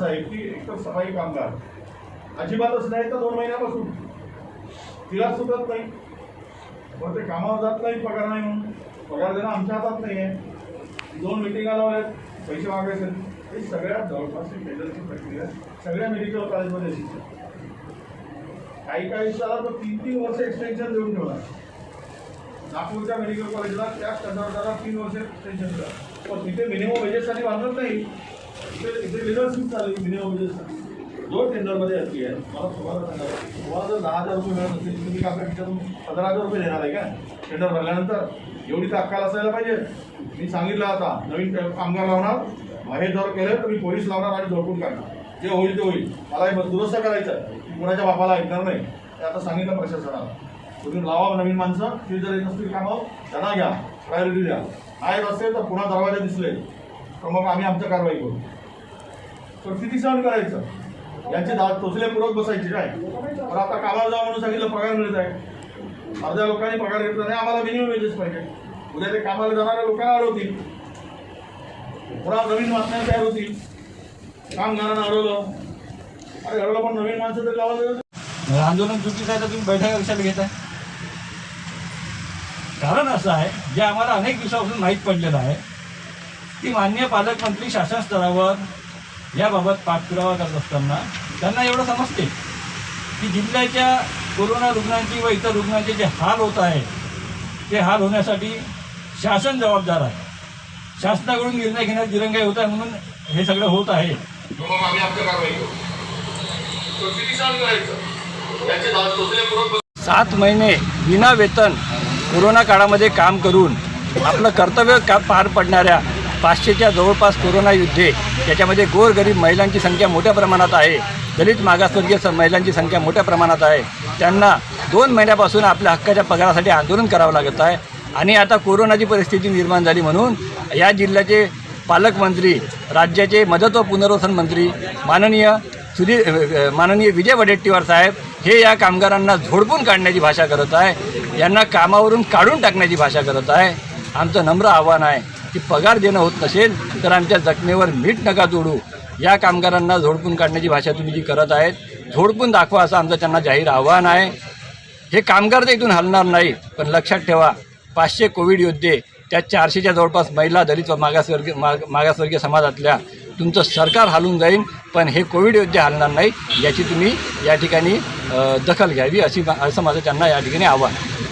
सफाई कामगार अजिबातच नाही तर दोन महिन्यापासून. तिला सुटत नाही. पण ते कामावर जात नाही पगार नाही म्हणून. पगार देणं आमच्या हातात नाही आहे. दोन मिटिंगा लावल्यात पैसे मागायचे. हे सगळ्यात जवळपास टेंडरची प्रक्रिया सगळ्या मेडिकल कॉलेजमध्ये काही काही विषयाला तो तीन तीन वर्ष एक्सटेन्शन देऊन ठेवला. नागपूरच्या मेडिकल कॉलेजला त्या स्टँडर्डला तीन वर्ष एक्सटेन्शन दिला. पण तिथे मिनिमम वेजेससाठी बांधत नाही. इथे इथे लिडरशिप चालू मिनिमम टेंडरमध्ये असली आहे मला तुम्हाला सांगा तुम्हाला जर दहा हजार रुपये मिळत असतील तुम्ही काय त्याच्यातून पंधरा हजार रुपये देणार आहे का टेंडर भरल्यानंतर एवढी तर अक्काल असायला पाहिजे मी सांगितलं आता नवीन कामगार लावणार हे जर केलं तर मी पोलीस लावणार आणि झोपून काढणार जे होईल ते होईल मला हे दुरुस्त करायचं कुणाच्या बापाला ऐकणार नाही ते आता सांगितलं प्रशासनाला तुम्ही लावा नवीन माणसं ते जर येत नसतील कामावर त्यांना घ्या प्रायोरिटी द्या नाही असेल तर पुन्हा दरवाजे दिसले तर मग आम्ही आमचं कारवाई करू. तर किती सहन करायचं. यांचे दा टोचले पुरत बसायचे काय? पण आता कामाला जा म्हणून सांगितलं पगार मिळत आहे. अर्ध्या लोकांनी पगार घेतला नाही आम्हाला मिनिमम वेजेस पाहिजे. उद्या ते कामाला जाणाऱ्या लोकांना अडवतील पुन्हा नवीन बातम्या तयार होतील. कामगारांना अडवलं अरे अडवलं पण नवीन माणसं तर गावाला आंदोलन चुकीचं आहे तर तुम्ही बैठका कशाला घेताय? कारण असं आहे जे आम्हाला अनेक दिवसापासून माहीत पडलेलं आहे की मान्य पालकमंत्री शासन स्तरावर याबाबत पाठपुरावा करत असताना त्यांना एवढं समजते की जिल्ह्याच्या कोरोना रुग्णांची व इतर रुग्णांचे जे हाल होत आहे ते हाल होण्यासाठी शासन जबाबदार आहे. शासनाकडून निर्णय घेण्यात दिरंगाई होत आहे म्हणून हे सगळं होत आहे. पुरत सात महिने विना वेतन कोरोना काळामध्ये काम करून आपलं कर्तव्य का पार पडणाऱ्या पाचशेच्या जवळपास कोरोना युद्धे त्याच्यामध्ये गोरगरीब महिलांची संख्या मोठ्या प्रमाणात आहे. दलित मागासवर्गीय स- महिलांची संख्या मोठ्या प्रमाणात आहे. त्यांना दोन महिन्यापासून आपल्या हक्काच्या पगारासाठी आंदोलन करावं लागत आहे. आणि आता कोरोनाची परिस्थिती निर्माण झाली म्हणून या जिल्ह्याचे पालकमंत्री राज्याचे मदत व पुनर्वसन मंत्री माननीय सुधीर माननीय विजय वडेट्टीवार साहेब हे या कामगारांना झोडपून काढण्याची भाषा करत आहे. यांना कामावरून काढून टाकण्याची भाषा करत आहे. आमचं नम्र आव्हान आहे. की पगार देणं होत नसेल तर आमच्या जखमेवर मीठ नका जोडू. या कामगारांना झोडपून काढण्याची भाषा तुम्ही जी करत आहेत झोडपून दाखवा असं आमचं त्यांना जाहीर आव्हान आहे. हे कामगार तर इथून हलणार नाही पण लक्षात ठेवा पाचशे कोविड योद्धे त्या चारशेच्या जवळपास महिला दलित व मागासवर्गीय माग मागासवर्गीय समाजातल्या तुमचं सरकार हलून जाईल पण हे कोविड योद्धे हलणार नाही याची तुम्ही या ठिकाणी दखल घ्यावी अशी असं माझं त्यांना या ठिकाणी आव्हान आहे.